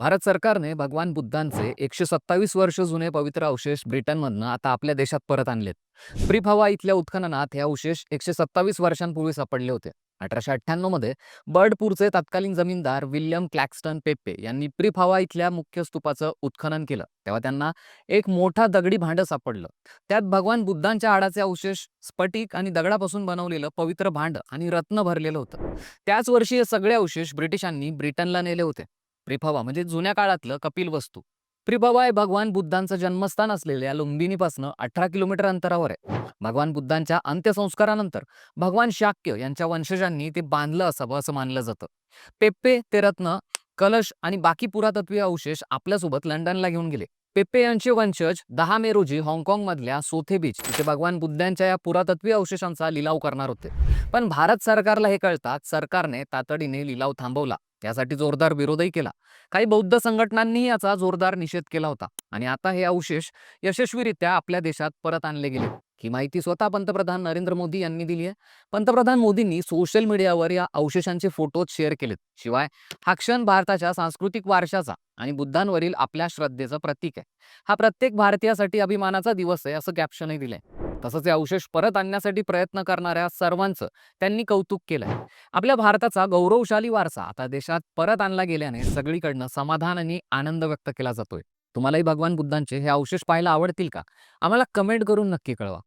भारत सरकारने भगवान बुद्धांचे एकशे सत्तावीस वर्ष जुने पवित्र अवशेष ब्रिटनमधनं आता आपल्या देशात परत आणलेत. प्रिफावा इथल्या उत्खननात हे अवशेष एकशे सत्तावीस वर्षांपूर्वी सापडले होते. अठराशे अठ्ठ्याण्णवमध्ये बर्डपूरचे तत्कालीन जमीनदार विल्यम क्लॅक्स्टन पेप्पे यांनी प्रिफावा इथल्या मुख्य स्तूपाचं उत्खनन केलं. तेव्हा त्यांना एक मोठा दगडी भांड सापडलं. त्यात भगवान बुद्धांच्या हाडाचे अवशेष स्फटिक आणि दगडापासून बनवलेलं पवित्र भांड आणि रत्न भरलेलं होतं. त्याच वर्षी हे सगळे अवशेष ब्रिटिशांनी ब्रिटनला नेले होते. प्रिफवा म्हणजे जुन्या काळातलं कपिल वस्तू. प्रिफवा हे भगवान बुद्धांचं जन्मस्थान असलेल्या लुंबिनीपासून अठरा किलोमीटर अंतरावर आहे. भगवान बुद्धांच्या अंत्यसंस्कारानंतर भगवान शाक्य यांच्या वंशजांनी ते बांधलं असावं असं मानलं जातं. पेप्पे ते रत्न कलश आणि बाकी पुरातत्वीय अवशेष आपल्यासोबत लंडनला घेऊन गेले. पेप्पे यांचे वंशज दहा मे रोजी हाँगकाँगमधल्या सोथे बीच इथे भगवान बुद्धांच्या या पुरातत्वीय अवशेषांचा लिलाव करणार होते. पण भारत सरकारला हे कळताच सरकारने तातडीने लिलाव थांबवला. त्यासाठी जोरदार विरोधही केला. काही बौद्ध संघटनांनीही याचा जोरदार निषेध केला होता. आणि आता हे अवशेष यशस्वीरित्या आपल्या देशात परत आणले गेले. ही माहिती स्वतः पंतप्रधान नरेंद्र मोदी यांनी दिली आहे. पंतप्रधान मोदींनी सोशल मीडियावर या अवशेषांचे फोटोज शेअर केलेत. शिवाय हा क्षण भारताच्या सांस्कृतिक वारशाचा आणि बुद्धांवरील आपल्या श्रद्धेचं प्रतीक आहे. हा प्रत्येक भारतीयासाठी अभिमानाचा दिवस आहे असं कॅप्शनही दिलंय. तसंच हे अवशेष परत आणण्यासाठी प्रयत्न करणाऱ्या सर्वांचं त्यांनी कौतुक केलंय. आपल्या भारताचा गौरवशाली वारसा आता देशात परत आणला गेल्याने सगळीकडनं समाधान आणि आनंद व्यक्त केला जातोय. तुम्हालाही भगवान बुद्धांचे हे अवशेष पाहायला आवडतील का? आम्हाला कमेंट करून नक्की कळवा.